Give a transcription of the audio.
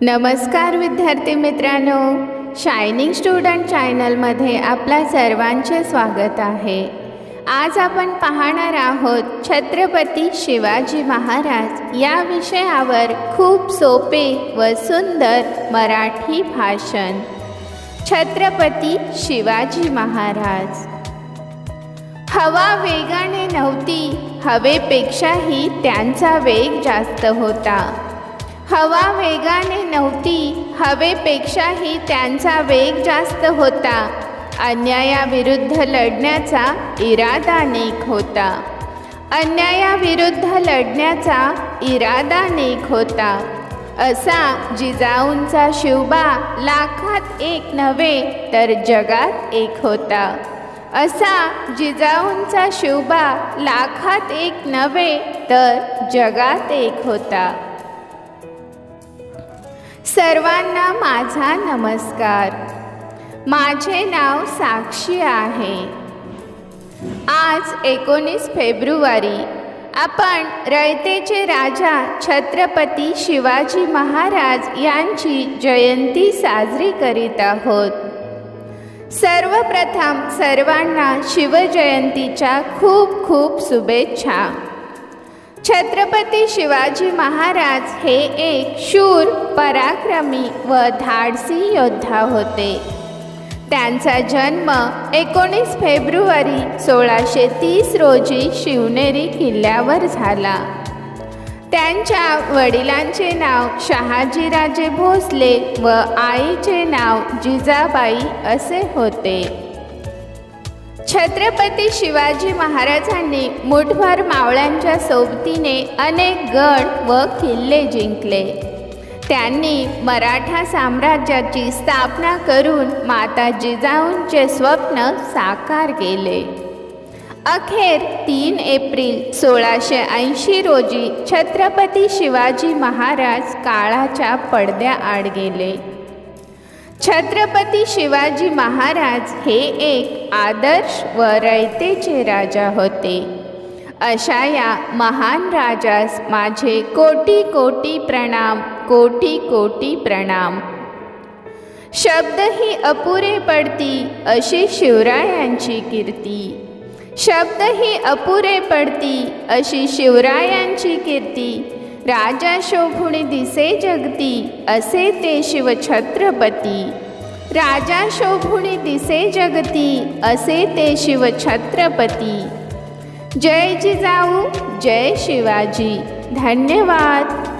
नमस्कार विद्यार्थी मित्रांनो. शायनिंग स्टुडंट चॅनलमध्ये आपल्या सर्वांचे स्वागत आहे. आज आपण पाहणार आहोत छत्रपती शिवाजी महाराज या विषयावर खूप सोपे व सुंदर मराठी भाषण. छत्रपती शिवाजी महाराज. हवा वेगाने नव्हती हवेपेक्षाही त्यांचा वेग जास्त होता. हवा वेगाने नव्हती. हवेपेक्षाही त्यांचा वेग जास्त होता. अन्यायाविरुद्ध लढण्याचा इरादा नेक होता. अन्यायाविरुद्ध लढण्याचा इरादा नेक होता. असा जिजाऊंचा शिवबा लाखात एक नव्हे तर जगात एक होता. असा जिजाऊंचा शिवबा लाखात एक नव्हे तर जगात एक होता. सर्वांना माझा नमस्कार. माझे नाव साक्षी आहे. आज एकोणीस फेब्रुवारी आपण रयतेचे राजा छत्रपती शिवाजी महाराज यांची जयंती साजरी करीत आहोत. सर्वप्रथम सर्वांना शिवजयंतीच्या खूप खूप शुभेच्छा. छत्रपती शिवाजी महाराज हे एक शूर पराक्रमी व धाडसी योद्धा होते. त्यांचा जन्म एकोणीस फेब्रुवारी सोळाशे तीस रोजी शिवनेरी किल्ल्यावर झाला. त्यांच्या वडिलांचे नाव शहाजीराजे भोसले व आईचे नाव जिजाबाई असे होते. छत्रपती शिवाजी महाराजांनी मुठभर मावळ्यांच्या सोबतीने अनेक गड व किल्ले जिंकले. त्यांनी मराठा साम्राज्याची स्थापना करून माता जिजाऊंचे स्वप्न साकार केले. अखेर तीन एप्रिल सोळाशे ऐंशी रोजी छत्रपती शिवाजी महाराज काळाच्या पडद्याआड गेले. छत्रपती शिवाजी महाराज हे एक आदर्श व रयतेचे राजा होते. अशा या महान राजास माझे कोटी कोटी प्रणाम कोटी कोटी प्रणाम. शब्दही अपुरे पडती अशी शिवरायांची कीर्ती. शब्दही अपुरे पडती अशी शिवरायांची कीर्ती. राजा शोभुणी दिसे जगती असे ते शिवछत्रपती. राजा शोभुणी दिसे जगती असे ते शिवछत्रपती. जय जिजाऊ जय शिवाजी. धन्यवाद.